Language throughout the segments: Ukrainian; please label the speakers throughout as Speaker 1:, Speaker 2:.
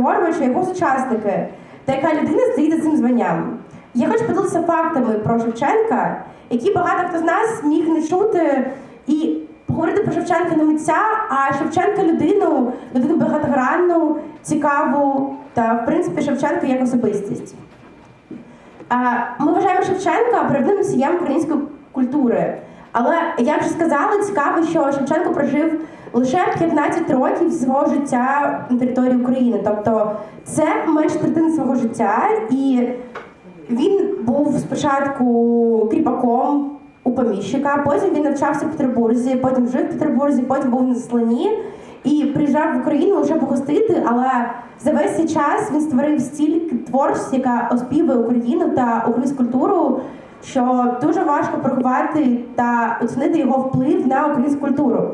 Speaker 1: Григорович і його сучасники, та яка людина стоїть за цим званням. Я хочу поділитися фактами про Шевченка, які багато хто з нас міг не чути і поговорити про Шевченка не митця, а Шевченка людину, людину багатогранну, цікаву та, в принципі, Шевченка як особистість. Ми вважаємо Шевченка правдивим носієм української культури. Але як вже сказали, цікаво, що Шевченко прожив лише 15 років свого життя на території України. Тобто це менше третини свого життя, і він був спочатку кріпаком у поміщика, потім він навчався в Петербурзі, потім жив в Петербурзі, потім був на засланні і приїжджав в Україну лише погостити, але за весь цей час він створив стільки творчості, яка оспівує Україну та українську культуру, що дуже важко порахувати та оцінити його вплив на українську культуру.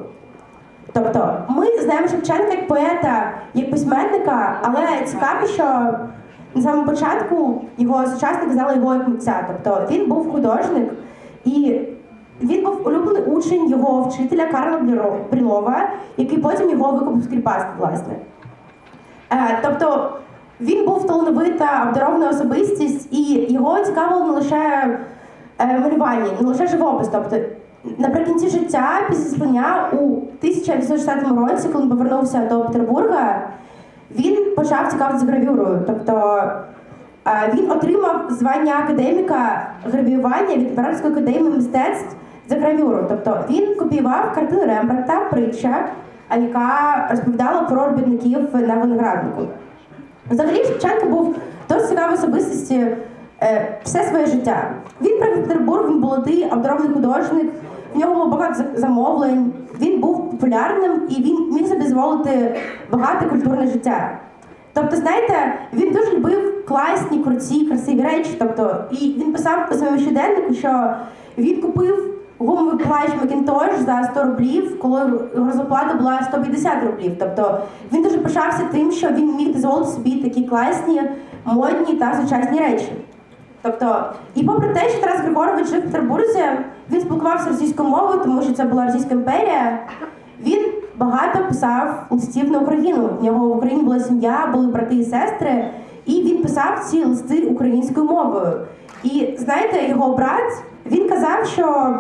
Speaker 1: Тобто, ми знаємо Шевченка як поета, як письменника, але цікаво, що на самому початку його сучасники знали його як митця. Тобто він був художник і він був улюблений учень його вчителя Карла Брілова, який потім його викупив з кріпацтва, власне. Е, тобто він був талановита, обдарована особистість, і його цікавило не лише е, малювання, не лише живопис. Тобто, наприкінці життя, після слання у 1860 році, коли він повернувся до Петербурга, він почав цікавитися гравюрою. Тобто е, він отримав звання академіка гравіювання від Імператорської академії мистецтв за гравюру. Тобто він копіював картини Рембрандта, притча, яка розповідала про робітників на винограднику. Взагалі Шевченко був досить цікавою особистості е, все своє життя. Він приїхав в Петербург, він молодий, обдарований художник, в нього багато замовлень, він був популярним і він міг собі дозволити багате культурне життя. Тобто, знаєте, він дуже любив класні, круті, красиві речі. Тобто, і він писав у своєму щоденнику, що він купив гумовий плащ Макінтош за 100 рублів, коли його зарплата була 150 рублів. Тобто він дуже пишався тим, що він міг дозволити собі такі класні, модні та сучасні речі. Тобто, і попри те, що Тарас Григорович жив в Петербурзі, він спілкувався російською мовою, тому що це була Російська імперія. Він багато писав листів на Україну. В нього в Україні була сім'я, були брати і сестри, і він писав ці листи українською мовою. І знаєте, його брат він казав, що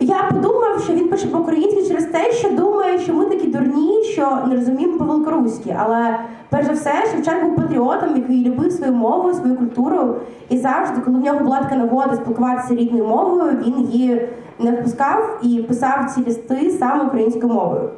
Speaker 1: я подумав, що він пише по-українськи через те, що думає, що ми такі дурні, що не розуміємо по-великоруськи. Але перш за все, Шевченко був патріотом, який любив свою мову, свою культуру. І завжди, коли в нього була така нагода спілкуватися рідною мовою, він її не впускав і писав ці листи саме українською мовою.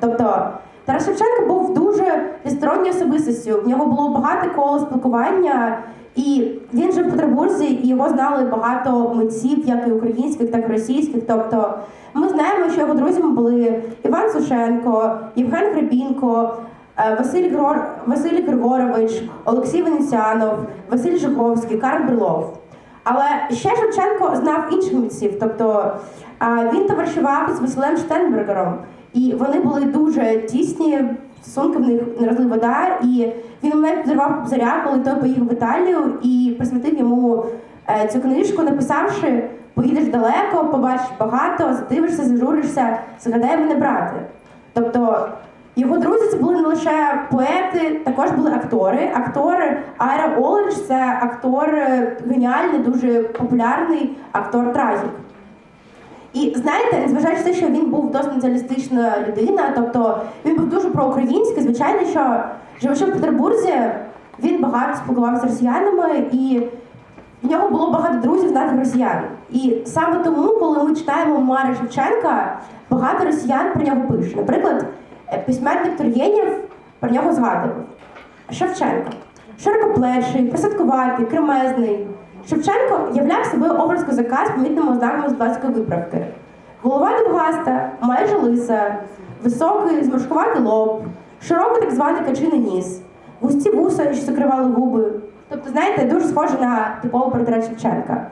Speaker 1: Тобто Тарас Шевченко був дуже різносторонньою особистістю. В нього було багато коло спілкування, і він жив в Петербурзі, і його знали багато митців, як і українських, так і російських. Тобто ми знаємо, що його друзями були Іван Сушенко, Євген Хребінко, е, Василь, Грор... Василь Григорович, Олексій Венеціанов, Василь Жиговський, Карл Брилов. Але ще Шевченко знав інших митців, тобто він товаришував з Василем Штенбергером, і вони були дуже тісні, стосунки в них не розлив вода. І він мене подарував Кобзаря, коли той поїхав в Італію і присвятив йому е, цю книжку, написавши: поїдеш далеко, побачиш багато, задивишся, зажуришся, згадай мене брати. Тобто його друзі це були не лише поети, також були актори. Актор Айра Олрич це актор е, геніальний, дуже популярний актор трагік. І знаєте, незважаючи те, що він був досить націоналістична людина, тобто він був дуже проукраїнський, звичайно, що живучи в Петербурзі, він багато спілкувався з росіянами, і в нього було багато друзів, знатих росіян. І саме тому, коли ми читаємо Мари Шевченка, багато росіян про нього пишуть. Наприклад, е, письменник Тургенєв про нього згадував. Шевченко. Широкоплечий, присадкуватий, кремезний. Шевченко являв собою образ козака з помітними ознаками здатської виправки. Голова довгаста, майже лиса, високий, зморшкуватий лоб, широкий так званий качиний ніс, густі вуса, що закривали губи. Тобто, знаєте, дуже схоже на типовий портрет Шевченка.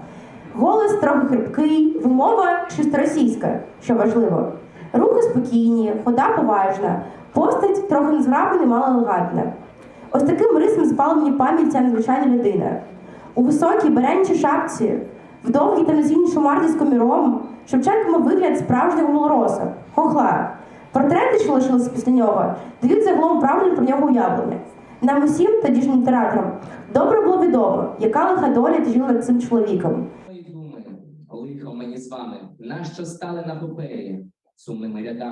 Speaker 1: Голос трохи хрипкий, вимова чисто російська, що важливо. Рухи спокійні, хода поважна, постать трохи незграбна і мало елегантна. Ось таким рисом спала мені пам'ять ця незвичайна людина. У високій беренчій шапці, в довгій та носінні шумарді з коміром, Шевченко мав вигляд справжнього малороса, хохла. Портрети, що лишилися після нього, дають загалом правильне про нього уявлення. Нам усім, тодішнім літераторам, добре було відомо, яка лиха доля тяжіла над цим чоловіком.
Speaker 2: Лихо мені з вами, нащо стали на папері сумними рядами?